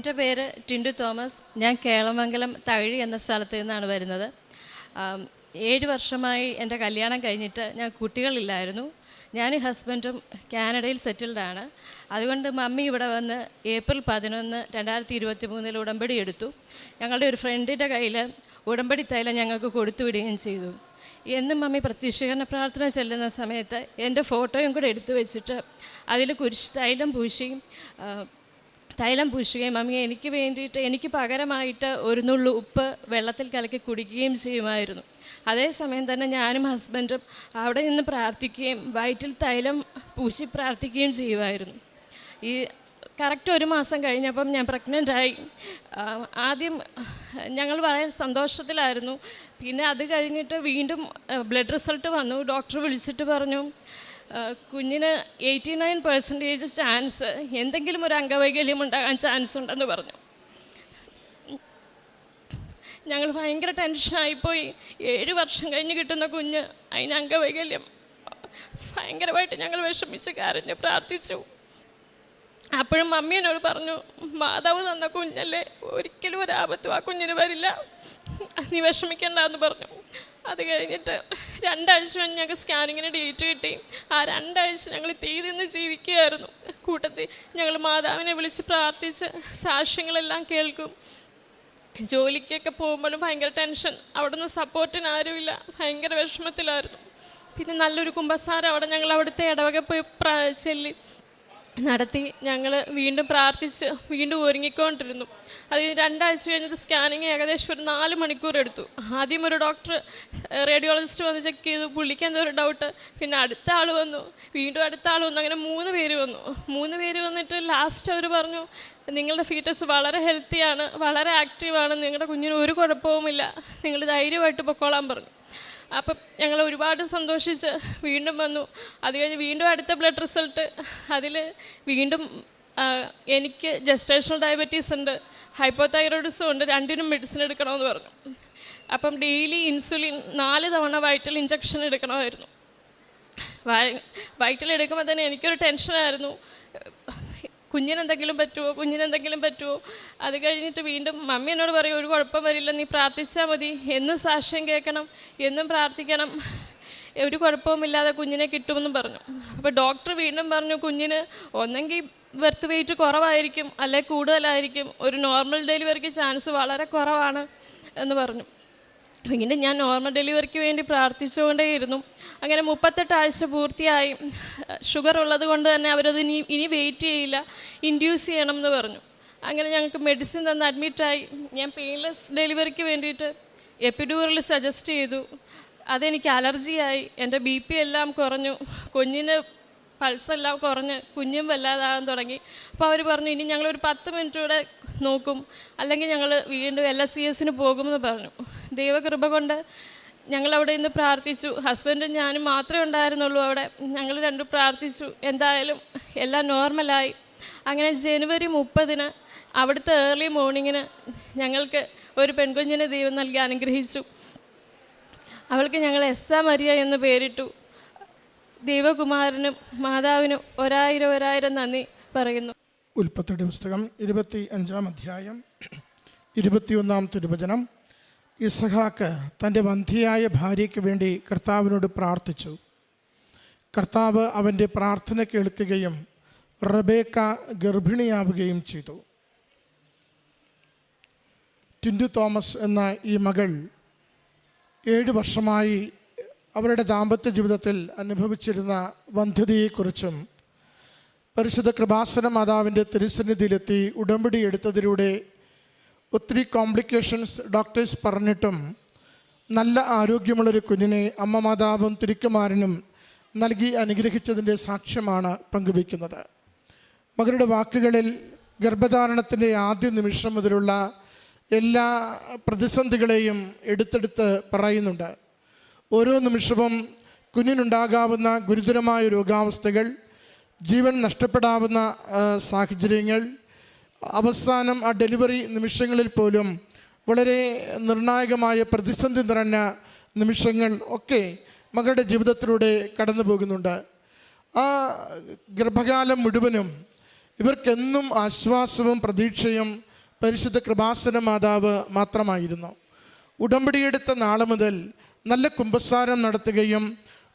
എന്റെ പേര് ടിൻഡു തോമസ്. ഞാൻ കേളമംഗലം തഴി എന്ന സ്ഥലത്ത് നിന്നാണ് വരുന്നത്. ഏഴ് വർഷമായി എന്റെ കല്യാണം കഴിഞ്ഞിട്ട് ഞാൻ കുട്ടികളില്ലായിരുന്നു. ഞാൻ ഹസ്ബൻഡും കാനഡയിൽ സെറ്റിൽഡാണ് അതുകൊണ്ട് മമ്മി ഇവിടെ വന്ന് ഏപ്രിൽ പതിനൊന്ന് രണ്ടായിരത്തി ഇരുപത്തി മൂന്നിൽ ഉടമ്പടി എടുത്തു. ഞങ്ങളുടെ ഒരു ഫ്രണ്ടിന്റെ കയ്യിൽ ഉടമ്പടി തൈലം ഞങ്ങൾക്ക് കൊടുത്തു വിടുകയും ചെയ്തു. എന്നും മമ്മി പ്രത്യക്ഷീകരണ പ്രാർത്ഥന ചെല്ലുന്ന സമയത്ത് എന്റെ ഫോട്ടോയും കൂടെ എടുത്തു വെച്ചിട്ട് അതിൽ കുരിശ് തൈലം പൂശി തൈലം പൂശുകയും അമ്മയെ എനിക്ക് വേണ്ടിയിട്ട് എനിക്ക് പകരമായിട്ട് ഒരു നുള്ളു ഉപ്പ് വെള്ളത്തിൽ കലക്കി കുടിക്കുകയും ചെയ്യുമായിരുന്നു. അതേസമയം തന്നെ ഞാനും ഹസ്ബൻഡും അവിടെ നിന്ന് പ്രാർത്ഥിക്കുകയും വയറ്റിൽ തൈലം പൂശി പ്രാർത്ഥിക്കുകയും ചെയ്യുമായിരുന്നു. ഈ കറക്റ്റ് ഒരു മാസം കഴിഞ്ഞപ്പം ഞാൻ പ്രഗ്നന്റ് ആയി. ആദ്യം ഞങ്ങൾ വളരെ സന്തോഷത്തിലായിരുന്നു. പിന്നെ അത് കഴിഞ്ഞിട്ട് വീണ്ടും ബ്ലഡ് റിസൾട്ട് വന്നു. ഡോക്ടർ വിളിച്ചിട്ട് പറഞ്ഞു കുഞ്ഞിന് എയ്റ്റി നയൻ പെർസെന്റേജ് ചാൻസ് എന്തെങ്കിലും ഒരു അംഗവൈകല്യം ഉണ്ടാകാൻ ചാൻസ് ഉണ്ടെന്ന് പറഞ്ഞു. ഞങ്ങൾ ഭയങ്കര ടെൻഷനായിപ്പോയി ഏഴ് വർഷം കഴിഞ്ഞ് കിട്ടുന്ന കുഞ്ഞ് അതിന് അംഗവൈകല്യം ഭയങ്കരമായിട്ട് ഞങ്ങൾ വിഷമിച്ച് കരഞ്ഞ് പ്രാർത്ഥിച്ചു. അപ്പോഴും മമ്മി എന്നോട് പറഞ്ഞു മാതാവ് തന്ന കുഞ്ഞല്ലേ ഒരിക്കലും ഒരാപത്തും ആ കുഞ്ഞിന് വരില്ല. നീ വിഷമിക്കണ്ടെന്ന് പറഞ്ഞു. അത് കഴിഞ്ഞിട്ട് രണ്ടാഴ്ച കഴിഞ്ഞ് ഞങ്ങൾക്ക് സ്കാനിങ്ങിന് ഡേറ്റ് കിട്ടി. ആ രണ്ടാഴ്ച ഞങ്ങൾ തീ നിന്ന് ജീവിക്കുകയായിരുന്നു. കൂട്ടത്തിൽ ഞങ്ങൾ മാതാവിനെ വിളിച്ച് പ്രാർത്ഥിച്ച് സാക്ഷ്യങ്ങളെല്ലാം കേൾക്കും. ജോലിക്കൊക്കെ പോകുമ്പോഴും ഭയങ്കര ടെൻഷൻ. അവിടെ നിന്ന് സപ്പോർട്ടിന് ആരുമില്ല. ഭയങ്കര വിഷമത്തിലായിരുന്നു. പിന്നെ നല്ലൊരു കുമ്പസാരം അവിടെ ഞങ്ങൾ അവിടുത്തെ ഇടവക പോയി ചെല്ലി. നടത്തി ഞങ്ങൾ വീണ്ടും പ്രാർത്ഥിച്ച് വീണ്ടും ഒരുങ്ങിക്കൊണ്ടിരുന്നു. അത് രണ്ടാഴ്ച കഴിഞ്ഞിട്ട് സ്കാനിങ് ഏകദേശം ഒരു നാല് മണിക്കൂർ എടുത്തു. ആദ്യം ഒരു ഡോക്ടർ റേഡിയോളജിസ്റ്റ് വന്ന് ചെക്ക് ചെയ്തു. പുള്ളിക്ക് എന്തോ ഒരു ഡൗട്ട്. പിന്നെ അടുത്ത ആൾ വന്നു. വീണ്ടും അടുത്ത ആൾ വന്നു. അങ്ങനെ മൂന്ന് പേര് വന്നു. മൂന്ന് പേര് വന്നിട്ട് ലാസ്റ്റ് അവർ പറഞ്ഞു നിങ്ങളുടെ ഫീറ്റസ് വളരെ ഹെൽത്തിയാണ് വളരെ ആക്റ്റീവാണ് നിങ്ങളുടെ കുഞ്ഞിന് ഒരു കുഴപ്പവുമില്ല. നിങ്ങൾ ധൈര്യമായിട്ട് പൊക്കോളാൻ പറഞ്ഞു. അപ്പം ഞങ്ങൾ ഒരുപാട് സന്തോഷിച്ച് വീണ്ടും വന്നു. അത് കഴിഞ്ഞ് വീണ്ടും അടുത്ത ബ്ലഡ് റിസൾട്ട് അതിൽ വീണ്ടും എനിക്ക് ജസ്റ്റേഷണൽ ഡയബറ്റീസ് ഉണ്ട് ഹൈപ്പോതൈറോയിഡിസും ഉണ്ട് രണ്ടിനും മെഡിസിൻ എടുക്കണമെന്ന് പറഞ്ഞു. അപ്പം ഡെയിലി ഇൻസുലിൻ നാല് തവണ വൈറ്റൽ ഇഞ്ചക്ഷൻ എടുക്കണമായിരുന്നു. വൈറ്റൽ എടുക്കുമ്പോൾ തന്നെ എനിക്കൊരു ടെൻഷനായിരുന്നു കുഞ്ഞിനെന്തെങ്കിലും പറ്റുമോ കുഞ്ഞിനെന്തെങ്കിലും പറ്റുമോ അത് കഴിഞ്ഞിട്ട് വീണ്ടും മമ്മി എന്നോട് പറയും ഒരു കുഴപ്പം വരില്ല നീ പ്രാർത്ഥിച്ചാൽ മതി. എന്നും സാക്ഷ്യം കേൾക്കണം എന്നും പ്രാർത്ഥിക്കണം. ഒരു കുഴപ്പവുമില്ലാതെ കുഞ്ഞിനെ കിട്ടുമെന്നും പറഞ്ഞു. അപ്പോൾ ഡോക്ടർ വീണ്ടും പറഞ്ഞു കുഞ്ഞിന് ഒന്നെങ്കിൽ ബർത്ത് വെയിറ്റ് കുറവായിരിക്കും അല്ലെങ്കിൽ കൂടുതലായിരിക്കും. ഒരു നോർമൽ ഡെലിവറിക്ക് ചാൻസ് വളരെ കുറവാണ് എന്ന് പറഞ്ഞു. ഇങ്ങനെ ഞാൻ നോർമൽ ഡെലിവറിക്ക് വേണ്ടി പ്രാർത്ഥിച്ചുകൊണ്ടേയിരുന്നു. അങ്ങനെ മുപ്പത്തെട്ട് ആഴ്ച പൂർത്തിയായി. ഷുഗർ ഉള്ളത് കൊണ്ട് തന്നെ അവരത് ഇനി ഇനി വെയിറ്റ് ചെയ്യില്ല. ഇൻഡ്യൂസ് ചെയ്യണം എന്ന് പറഞ്ഞു. അങ്ങനെ ഞങ്ങൾക്ക് മെഡിസിൻ തന്ന് അഡ്മിറ്റായി ഞാൻ പെയിൻലെസ് ഡെലിവറിക്ക് വേണ്ടിയിട്ട് എപ്പിഡൂറിൽ സജസ്റ്റ് ചെയ്തു. അതെനിക്ക് അലർജിയായി എന്റെ ബി പി എല്ലാം കുറഞ്ഞു. കുഞ്ഞിന് പൾസെല്ലാം കുറഞ്ഞ് കുഞ്ഞും വല്ലാതാകാൻ തുടങ്ങി. അപ്പോൾ അവർ പറഞ്ഞു ഇനി ഞങ്ങളൊരു പത്ത് മിനിറ്റ് കൂടെ നോക്കും. അല്ലെങ്കിൽ ഞങ്ങൾ വീണ്ടും എൽ എസ് സി എസിന് പോകുമെന്ന് പറഞ്ഞു. ദൈവകൃപ കൊണ്ട് ഞങ്ങൾ അവിടെ ഇന്ന് പ്രാർത്ഥിച്ചു. ഹസ്ബൻഡും ഞാനും മാത്രമേ ഉണ്ടായിരുന്നുള്ളൂ അവിടെ. ഞങ്ങൾ രണ്ടും പ്രാർത്ഥിച്ചു. എന്തായാലും എല്ലാം നോർമലായി അങ്ങനെ ജനുവരി മുപ്പതിന് അവിടുത്തെ ഏർലി മോർണിങ്ങിന് ഞങ്ങൾക്ക് ഒരു പെൺകുഞ്ഞിനെ ദൈവം നൽകി അനുഗ്രഹിച്ചു. അവൾക്ക് ഞങ്ങൾ എസ് ആ മരിയ എന്ന് പേരിട്ടു. ദൈവകുമാരനും മാതാവിനും ഒരായിരം ഒരായിരം നന്ദി പറയുന്നു. ഉൽപ്പത്തിയുടെ പുസ്തകം ഇരുപത്തി അഞ്ചാം അധ്യായം ഇരുപത്തിയൊന്നാം തിരുവചനം. ഇസഹാക്ക് തന്റെ വന്ധിയായ ഭാര്യയ്ക്ക് വേണ്ടി കർത്താവിനോട് പ്രാർത്ഥിച്ചു. കർത്താവ് അവന്റെ പ്രാർത്ഥന കേൾക്കുകയും റബേക്ക ഗർഭിണിയാവുകയും ചെയ്തു. ടിൻഡു തോമസ് എന്ന ഈ മകൾ ഏഴ് വർഷമായി അവരുടെ ദാമ്പത്യ ജീവിതത്തിൽ അനുഭവിച്ചിരുന്ന വന്ധ്യതയെക്കുറിച്ചും പരിശുദ്ധ കൃപാസന മാതാവിന്റെ തിരുസന്നിധിയിലെത്തി ഉടമ്പടി എടുത്തതിലൂടെ ഒത്തിരി കോംപ്ലിക്കേഷൻസ് ഡോക്ടേഴ്സ് പറഞ്ഞിട്ടും നല്ല ആരോഗ്യമുള്ളൊരു കുഞ്ഞിനെ അമ്മ മാതാവും തിരുക്കുമാരനും നൽകി അനുഗ്രഹിച്ചതിന്റെ സാക്ഷ്യമാണ് പങ്കുവയ്ക്കുന്നത്. മകളുടെ വാക്കുകളിൽ ഗർഭധാരണത്തിന്റെ ആദ്യ നിമിഷം മുതലുള്ള എല്ലാ പ്രതിസന്ധികളെയും എടുത്തെടുത്ത് പറയുന്നുണ്ട്. ഓരോ നിമിഷവും കുഞ്ഞിനുണ്ടാകാവുന്ന ഗുരുതരമായ രോഗാവസ്ഥകൾ ജീവൻ നഷ്ടപ്പെടാവുന്ന സാഹചര്യങ്ങൾ അവസാനം ആ ഡെലിവറി നിമിഷങ്ങളിൽ പോലും വളരെ നിർണായകമായ പ്രതിസന്ധി നിറഞ്ഞ നിമിഷങ്ങൾ ഒക്കെ മകളുടെ ജീവിതത്തിലൂടെ കടന്നു പോകുന്നുണ്ട്. ആ ഗർഭകാലം മുഴുവനും ഇവർക്കെന്നും ആശ്വാസവും പ്രതീക്ഷയും പരിശുദ്ധ കൃപാസന മാതാവ് മാത്രമായിരുന്നു. ഉടമ്പടിയെടുത്ത നാളെ മുതൽ നല്ല കുമ്പസാരം നടത്തുകയും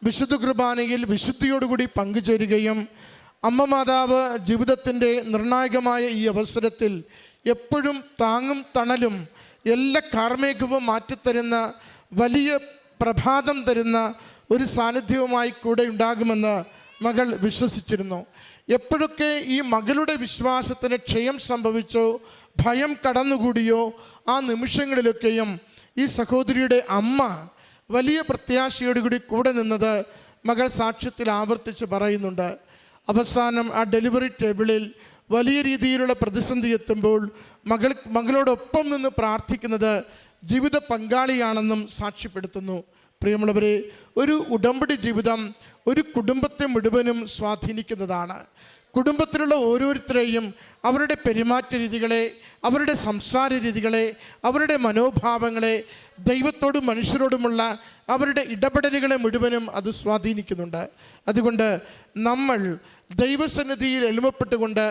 വിശുദ്ധ കുർബാനയിൽ വിശുദ്ധിയോടുകൂടി പങ്കുചേരുകയും അമ്മ മാതാവ് ജീവിതത്തിന്റെ നിർണായകമായ ഈ അവസരത്തിൽ എപ്പോഴും താങ്ങും തണലും എല്ലാ കാർമേഘവും മാറ്റിത്തരുന്ന വലിയ പ്രഭാതം തരുന്ന ഒരു സാന്നിധ്യവുമായി കൂടെ ഉണ്ടാകുമെന്ന് മകൾ വിശ്വസിച്ചിരുന്നു. എപ്പോഴൊക്കെ ഈ മകളുടെ വിശ്വാസത്തിന് ക്ഷയം സംഭവിച്ചോ ഭയം കടന്നുകൂടിയോ ആ നിമിഷങ്ങളിലൊക്കെയും ഈ സഹോദരിയുടെ അമ്മ വലിയ പ്രത്യാശയോടുകൂടി കൂടെ നിന്നത് മകൾ സാക്ഷ്യത്തിൽ ആവർത്തിച്ച് പറയുന്നുണ്ട്. അവസാനം ആ ഡെലിവറി ടേബിളിൽ വലിയ രീതിയിലുള്ള പ്രതിസന്ധി എത്തുമ്പോൾ മകൾ മകളോടൊപ്പം നിന്ന് പ്രാർത്ഥിക്കുന്നത് ജീവിത പങ്കാളിയാണെന്നും സാക്ഷ്യപ്പെടുത്തുന്നു. പ്രിയമുള്ളവരെ ഒരു ഉടമ്പടി ജീവിതം ഒരു കുടുംബത്തെ മുഴുവനും സ്വാധീനിക്കുന്നതാണ്. കുടുംബത്തിലുള്ള ഓരോരുത്തരെയും അവരുടെ പെരുമാറ്റ രീതികളെ അവരുടെ സംസാര രീതികളെ അവരുടെ മനോഭാവങ്ങളെ ദൈവത്തോടും മനുഷ്യരോടുമുള്ള അവരുടെ ഇടപെടലുകളെ മുഴുവനും അത് സ്വാധീനിക്കുന്നുണ്ട്. അതുകൊണ്ട് നമ്മൾ ദൈവസന്നിധിയിൽ എളിമപ്പെട്ടുകൊണ്ട്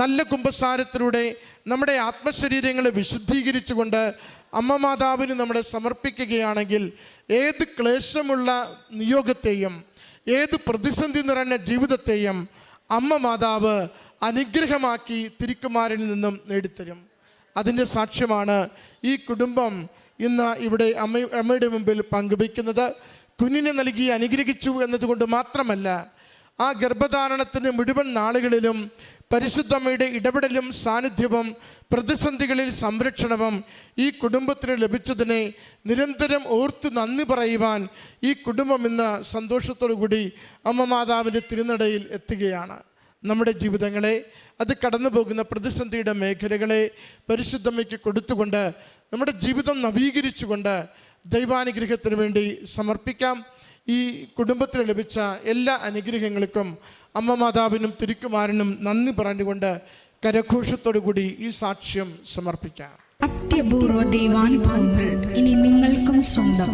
നല്ല കുംഭസാരത്തിലൂടെ നമ്മുടെ ആത്മശരീരങ്ങളെ വിശുദ്ധീകരിച്ചുകൊണ്ട് അമ്മ മാതാവിന് നമ്മളെ സമർപ്പിക്കുകയാണെങ്കിൽ ഏത് ക്ലേശമുള്ള നിയോഗത്തെയും ഏത് പ്രതിസന്ധി നിറഞ്ഞ ജീവിതത്തെയും അമ്മ മാതാവ് അനുഗ്രഹമാക്കി തിരുക്കുമാരിൽ നിന്നും നേടിത്തരും. അതിന്റെ സാക്ഷ്യമാണ് ഈ കുടുംബം ഇന്ന് ഇവിടെ അമ്മ അമ്മയുടെ മുമ്പിൽ പങ്കുവയ്ക്കുന്നത്. കുഞ്ഞിനെ നൽകി അനുഗ്രഹിച്ചു എന്നതുകൊണ്ട് മാത്രമല്ല ആ ഗർഭധാരണത്തിന് മുഴുവൻ നാളുകളിലും പരിശുദ്ധമ്മയുടെ ഇടപെടലും സാന്നിധ്യവും പ്രതിസന്ധികളിൽ സംരക്ഷണവും ഈ കുടുംബത്തിന് ലഭിച്ചതിനെ നിരന്തരം ഓർത്തു നന്ദി പറയുവാൻ ഈ കുടുംബം ഇന്ന് സന്തോഷത്തോടു കൂടി അമ്മ മാതാവിന്റെ തിരുനടയിൽ എത്തുകയാണ്. നമ്മുടെ ജീവിതങ്ങളെ അത് കടന്നു പോകുന്ന പ്രതിസന്ധിയുടെ മേഖലകളെ പരിശുദ്ധമ്മയ്ക്ക് കൊടുത്തുകൊണ്ട് നമ്മുടെ ജീവിതം നവീകരിച്ചുകൊണ്ട് ദൈവാനുഗ്രഹത്തിന് വേണ്ടി സമർപ്പിക്കാം. ഈ കുടുംബത്തിന് ലഭിച്ച എല്ലാ അനുഗ്രഹങ്ങൾക്കും അമ്മ മാതാവിനും തിരുക്കുമാരനും നന്ദി പറഞ്ഞുകൊണ്ട് കരഘോഷത്തോടു കൂടി ഈ സാക്ഷ്യം സമർപ്പിക്കാം. അത്യപൂർവ ദൈവാനുഭവങ്ങൾ ഇനി നിങ്ങൾക്കും സ്വന്തം.